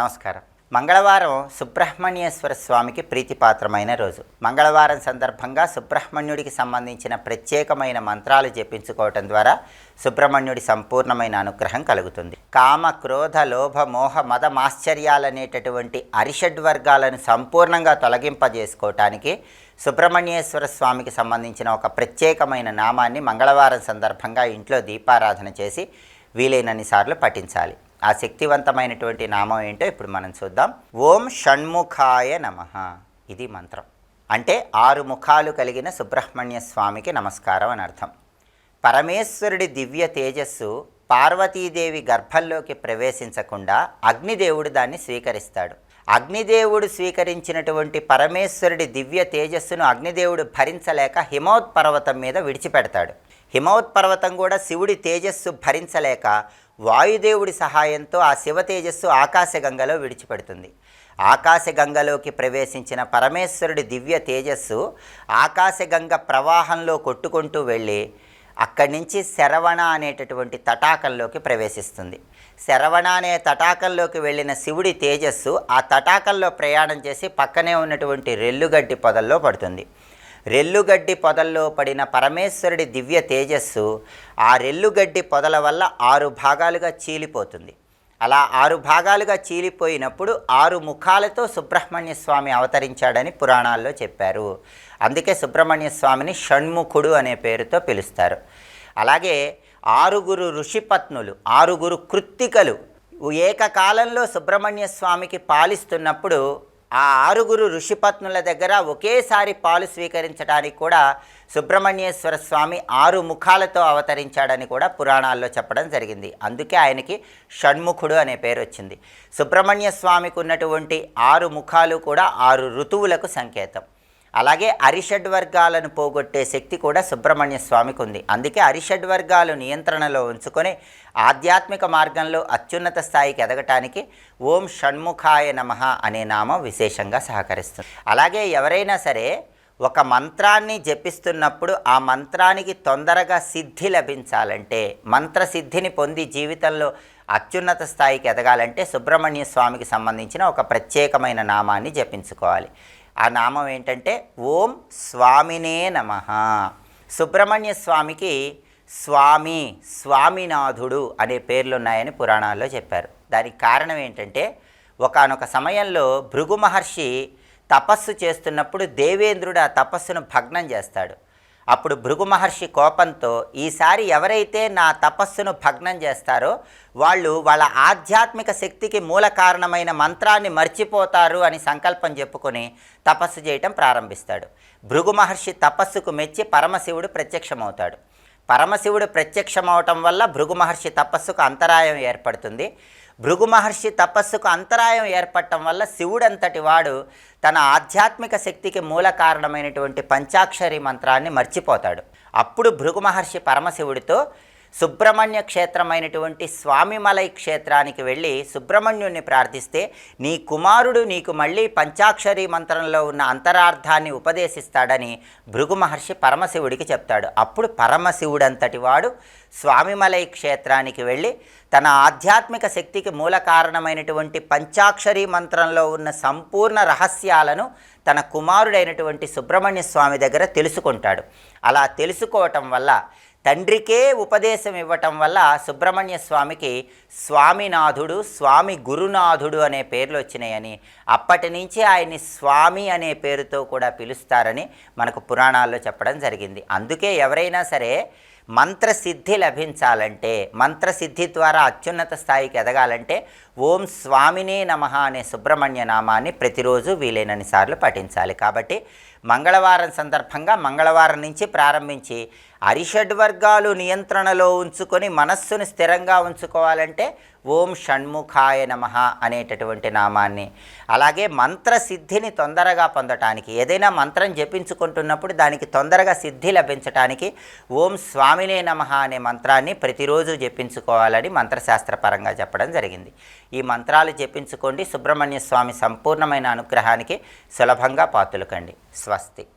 నమస్కారం. మంగళవారం సుబ్రహ్మణ్యేశ్వర స్వామికి ప్రీతిపాత్రమైన రోజు. మంగళవారం సందర్భంగా సుబ్రహ్మణ్యుడికి సంబంధించిన ప్రత్యేకమైన మంత్రాలు జపించుకోవటం ద్వారా సుబ్రహ్మణ్యుడి సంపూర్ణమైన అనుగ్రహం కలుగుతుంది. కామ క్రోధ లోభ మోహ మద మాశ్చర్యాలనేటటువంటి అరిషడ్ వర్గాలను సంపూర్ణంగా తొలగింపజేసుకోవటానికి సుబ్రహ్మణ్యేశ్వర స్వామికి సంబంధించిన ఒక ప్రత్యేకమైన నామాన్ని మంగళవారం సందర్భంగా ఇంట్లో దీపారాధన చేసి వీలైనన్ని సార్లు పఠించాలి. ఆ శక్తివంతమైనటువంటి నామం ఏంటో ఇప్పుడు మనం చూద్దాం. ఓం షణ్ముఖాయ నమ. ఇది మంత్రం. అంటే ఆరు ముఖాలు కలిగిన సుబ్రహ్మణ్య స్వామికి నమస్కారం అని అర్థం. పరమేశ్వరుడి దివ్య తేజస్సు పార్వతీదేవి గర్భంలోకి ప్రవేశించకుండా అగ్నిదేవుడు దాన్ని స్వీకరిస్తాడు. అగ్నిదేవుడు స్వీకరించినటువంటి పరమేశ్వరుడి దివ్య తేజస్సును అగ్నిదేవుడు భరించలేక హిమవత్ పర్వతం మీద విడిచిపెడతాడు. హిమవత్ పర్వతం కూడా శివుడి తేజస్సు భరించలేక వాయుదేవుడి సహాయంతో ఆ శివ తేజస్సు ఆకాశగంగలో విడిచిపెడుతుంది. ఆకాశగంగలోకి ప్రవేశించిన పరమేశ్వరుడి దివ్య తేజస్సు ఆకాశగంగ ప్రవాహంలో కొట్టుకుంటూ వెళ్ళి అక్కడి నుంచి శరవణ అనేటటువంటి తటాకంలోకి ప్రవేశిస్తుంది. శరవణ అనే తటాకంలోకి వెళ్ళిన శివుడి తేజస్సు ఆ తటాకంలో ప్రయాణం చేసి పక్కనే ఉన్నటువంటి రెల్లుగడ్డి పొదల్లో పడుతుంది. రెల్లుగడ్డి పొదల్లో పడిన పరమేశ్వరుడి దివ్య తేజస్సు ఆ రెల్లుగడ్డి పొదల వల్ల ఆరు భాగాలుగా చీలిపోతుంది. అలా ఆరు భాగాలుగా చీలిపోయినప్పుడు ఆరు ముఖాలతో సుబ్రహ్మణ్య స్వామి అవతరించాడని పురాణాల్లో చెప్పారు. అందుకే సుబ్రహ్మణ్య స్వామిని షణ్ముఖుడు అనే పేరుతో పిలుస్తారు. అలాగే ఆరుగురు ఋషిపత్నులు ఆరుగురు కృత్తికలు ఏకకాలంలో సుబ్రహ్మణ్య స్వామికి పాలిస్తున్నప్పుడు ఆ ఆరుగురు ఋషిపత్నుల దగ్గర ఒకేసారి పాలు స్వీకరించడానికి కూడా సుబ్రహ్మణ్యేశ్వర స్వామి ఆరు ముఖాలతో అవతరించాడని కూడా పురాణాల్లో చెప్పడం జరిగింది. అందుకే ఆయనకి షణ్ముఖుడు అనే పేరు వచ్చింది. సుబ్రహ్మణ్య స్వామికి ఉన్నటువంటి ఆరు ముఖాలు కూడా ఆరు ఋతువులకు సంకేతం. అలాగే అరిషడ్ వర్గాలను పోగొట్టే శక్తి కూడా సుబ్రహ్మణ్య స్వామికి ఉంది అందుకే అరిషడ్ వర్గాలు నియంత్రణలో ఉంచుకొని ఆధ్యాత్మిక మార్గంలో అత్యున్నత స్థాయికి ఎదగటానికి ఓం షణ్ముఖాయ నమ అనే నామం విశేషంగా సహకరిస్తుంది. అలాగే ఎవరైనా సరే ఒక మంత్రాన్ని జపిస్తున్నప్పుడు ఆ మంత్రానికి తొందరగా సిద్ధి లభించాలంటే మంత్రసిద్ధిని పొంది జీవితంలో అత్యున్నత స్థాయికి ఎదగాలంటే సుబ్రహ్మణ్య స్వామికి సంబంధించిన ఒక ప్రత్యేకమైన నామాన్ని జపించుకోవాలి. ఆ నామం ఏంటంటే ఓం స్వామినే నమ. సుబ్రహ్మణ్య స్వామికి స్వామి స్వామినాథుడు అనే పేర్లు ఉన్నాయని పురాణాల్లో చెప్పారు. దానికి కారణం ఏంటంటే ఒకనొక సమయంలో భృగు మహర్షి తపస్సు చేస్తున్నప్పుడు దేవేంద్రుడు ఆ తపస్సును భగ్నం చేస్తాడు. అప్పుడు భృగు మహర్షి కోపంతో ఈసారి ఎవరైతే నా తపస్సును భగ్నం చేస్తారో వాళ్ళు వాళ్ళ ఆధ్యాత్మిక శక్తికి మూల కారణమైన మంత్రాన్ని మర్చిపోతారు అని సంకల్పం చెప్పుకొని తపస్సు చేయటం ప్రారంభిస్తాడు. భృగు మహర్షి తపస్సుకు మెచ్చి పరమశివుడు ప్రత్యక్షమవుతాడు. పరమశివుడు ప్రత్యక్షమవటం వల్ల భృగు మహర్షి తపస్సుకు అంతరాయం ఏర్పడుతుంది. భృగు మహర్షి తపస్సుకు అంతరాయం ఏర్పడటం వల్ల శివుడంతటి వాడు తన ఆధ్యాత్మిక శక్తికి మూల కారణమైనటువంటి పంచాక్షరి మంత్రాన్ని మర్చిపోతాడు. అప్పుడు భృగు మహర్షి పరమశివుడితో సుబ్రహ్మణ్య క్షేత్రమైనటువంటి స్వామిమలై క్షేత్రానికి వెళ్ళి సుబ్రహ్మణ్యుణ్ణి ప్రార్థిస్తే నీ కుమారుడు నీకు మళ్ళీ పంచాక్షరి మంత్రంలో ఉన్న అంతరార్థాన్ని ఉపదేశిస్తాడని భృగు మహర్షి పరమశివుడికి చెప్తాడు. అప్పుడు పరమశివుడంతటి వాడు స్వామిమలై క్షేత్రానికి వెళ్ళి తన ఆధ్యాత్మిక శక్తికి మూల కారణమైనటువంటి పంచాక్షరి మంత్రంలో ఉన్న సంపూర్ణ రహస్యాలను తన కుమారుడైనటువంటి సుబ్రహ్మణ్య స్వామి దగ్గర తెలుసుకుంటాడు. అలా తెలుసుకోవటం వల్ల తండ్రికే ఉపదేశం ఇవ్వటం వల్ల సుబ్రహ్మణ్య స్వామికి స్వామినాథుడు స్వామి గురునాథుడు అనే పేర్లు వచ్చినాయని అప్పటి నుంచి ఆయన్ని స్వామి అనే పేరుతో కూడా పిలుస్తారని మనకు పురాణాల్లో చెప్పడం జరిగింది. అందుకే ఎవరైనా సరే మంత్రసిద్ధి లభించాలంటే మంత్రసిద్ధి ద్వారా అత్యున్నత స్థాయికి ఎదగాలంటే ఓం స్వామినే నమ అనే సుబ్రహ్మణ్య నామాన్ని ప్రతిరోజు వీలైనన్ని సార్లు పఠించాలి. కాబట్టి మంగళవారం సందర్భంగా మంగళవారం నుంచి ప్రారంభించి అరిషడ్ వర్గాలు నియంత్రణలో ఉంచుకొని మనస్సును స్థిరంగా ఉంచుకోవాలంటే ఓం షణ్ముఖాయ నమ అనేటటువంటి నామాన్ని. అలాగే మంత్ర సిద్ధిని తొందరగా పొందటానికి ఏదైనా మంత్రం జపించుకుంటున్నప్పుడు దానికి తొందరగా సిద్ధి లభించటానికి ఓం స్వామినే నమ అనే మంత్రాన్ని ప్రతిరోజు జపించుకోవాలని మంత్రశాస్త్రపరంగా చెప్పడం జరిగింది. ఈ మంత్రాలు జపించుకోండి సుబ్రహ్మణ్య స్వామి సంపూర్ణమైన అనుగ్రహానికి సులభంగా పాతులకండి. Vas-y.